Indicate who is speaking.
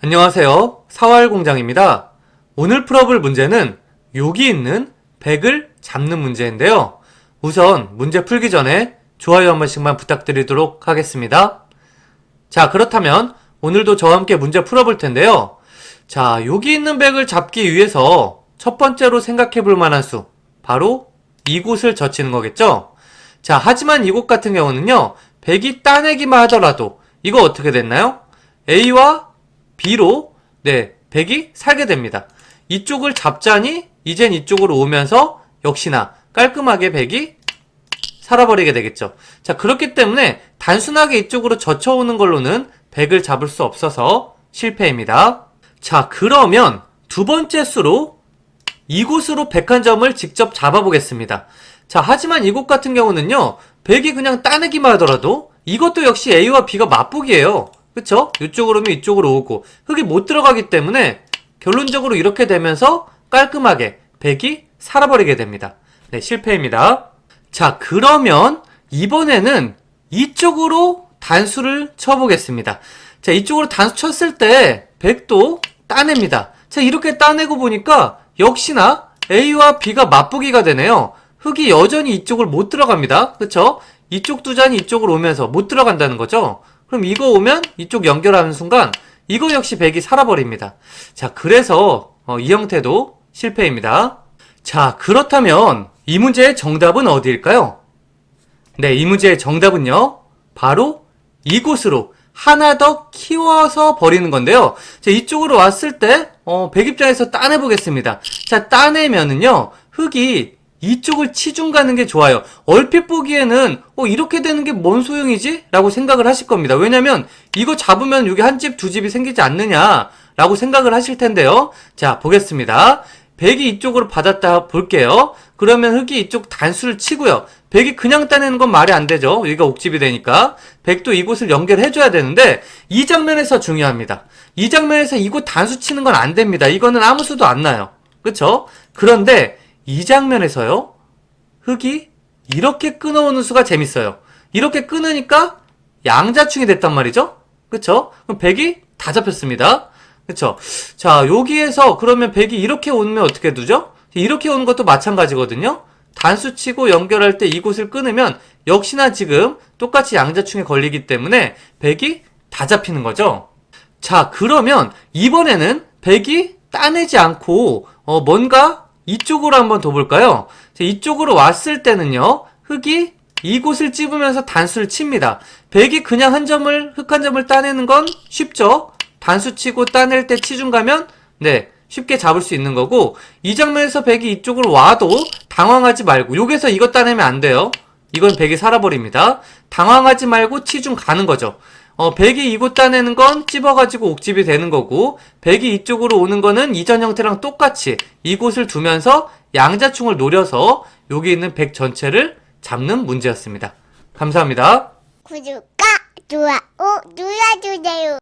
Speaker 1: 안녕하세요. 사활공장입니다. 오늘 풀어볼 문제는 여기 있는 100을 잡는 문제인데요. 우선 문제 풀기 전에 좋아요 한 번씩만 부탁드리도록 하겠습니다. 자, 그렇다면 오늘도 저와 함께 문제 풀어볼 텐데요. 자, 여기 있는 100을 잡기 위해서 첫 번째로 생각해 볼 만한 수, 바로 이곳을 젖히는 거겠죠? 자, 하지만 이곳 같은 경우는요, 100이 따내기만 하더라도, 이거 어떻게 됐나요? A와 B로, 네, 100이 살게 됩니다. 이쪽을 잡자니, 이젠 이쪽으로 오면서, 역시나 깔끔하게 100이 살아버리게 되겠죠. 자, 그렇기 때문에 단순하게 이쪽으로 젖혀오는 걸로는 100을 잡을 수 없어서 실패입니다. 자, 그러면 두 번째 수로 이곳으로 101점을 직접 잡아보겠습니다. 자, 하지만 이곳 같은 경우는요, 100이 그냥 따내기만 하더라도 이것도 역시 A와 B가 맞북이에요. 그쵸? 이쪽으로 오면 이쪽으로 오고, 흙이 못 들어가기 때문에 결론적으로 이렇게 되면서 깔끔하게 100이 살아버리게 됩니다. 네, 실패입니다. 자, 그러면 이번에는 이쪽으로 단수를 쳐보겠습니다. 자, 이쪽으로 단수 쳤을 때 100도 따냅니다. 자, 이렇게 따내고 보니까 역시나 A와 B가 맞보기가 되네요. 흙이 여전히 이쪽을 못 들어갑니다. 그쵸? 이쪽 두 잔이 이쪽으로 오면서 못 들어간다는 거죠? 그럼 이거 오면 이쪽 연결하는 순간 이거 역시 100이 살아버립니다. 자, 그래서 어, 이 형태도 실패입니다. 자, 그렇다면 이 문제의 정답은 어디일까요? 네, 이 문제의 정답은요. 바로 이곳으로 하나 더 키워서 버리는 건데요. 자, 이쪽으로 왔을 때, 어, 백 입장에서 따내보겠습니다. 자, 따내면은요, 흙이 이쪽을 치중 가는 게 좋아요. 얼핏 보기에는, 어, 이렇게 되는 게 뭔 소용이지? 라고 생각을 하실 겁니다. 왜냐면, 이거 잡으면 여기 한 집, 두 집이 생기지 않느냐? 라고 생각을 하실 텐데요. 자, 보겠습니다. 백이 이쪽으로 받았다 볼게요. 그러면 흙이 이쪽 단수를 치고요. 백이 그냥 따내는 건 말이 안 되죠. 여기가 옥집이 되니까. 백도 이곳을 연결해줘야 되는데, 이 장면에서 중요합니다. 이 장면에서 이곳 단수 치는 건 안 됩니다. 이거는 아무 수도 안 나요. 그쵸? 그런데, 이 장면에서요, 흙이 이렇게 끊어오는 수가 재밌어요. 이렇게 끊으니까 양자충이 됐단 말이죠? 그쵸? 그럼 백이 다 잡혔습니다. 그쵸? 자, 여기에서 그러면 백이 이렇게 오면 어떻게 두죠? 이렇게 오는 것도 마찬가지거든요? 단수 치고 연결할 때 이곳을 끊으면 역시나 지금 똑같이 양자충에 걸리기 때문에 백이 다 잡히는 거죠? 자, 그러면 이번에는 백이 따내지 않고 어, 뭔가 이쪽으로 한번 더 볼까요? 자, 이쪽으로 왔을 때는요, 흙이 이곳을 찝으면서 단수를 칩니다. 백이 그냥 한 점을, 흙 한 점을 따내는 건 쉽죠? 단수 치고 따낼 때 치중 가면, 네, 쉽게 잡을 수 있는 거고, 이 장면에서 백이 이쪽으로 와도 당황하지 말고, 여기서 이거 따내면 안 돼요. 이건 백이 살아버립니다. 당황하지 말고 치중 가는 거죠. 어, 백이 이곳 따내는 건 찝어가지고 옥집이 되는 거고, 백이 이쪽으로 오는 거는 이전 형태랑 똑같이 이곳을 두면서 양자충을 노려서 여기 있는 백 전체를 잡는 문제였습니다. 감사합니다.
Speaker 2: 구독과 좋아요 눌러주세요.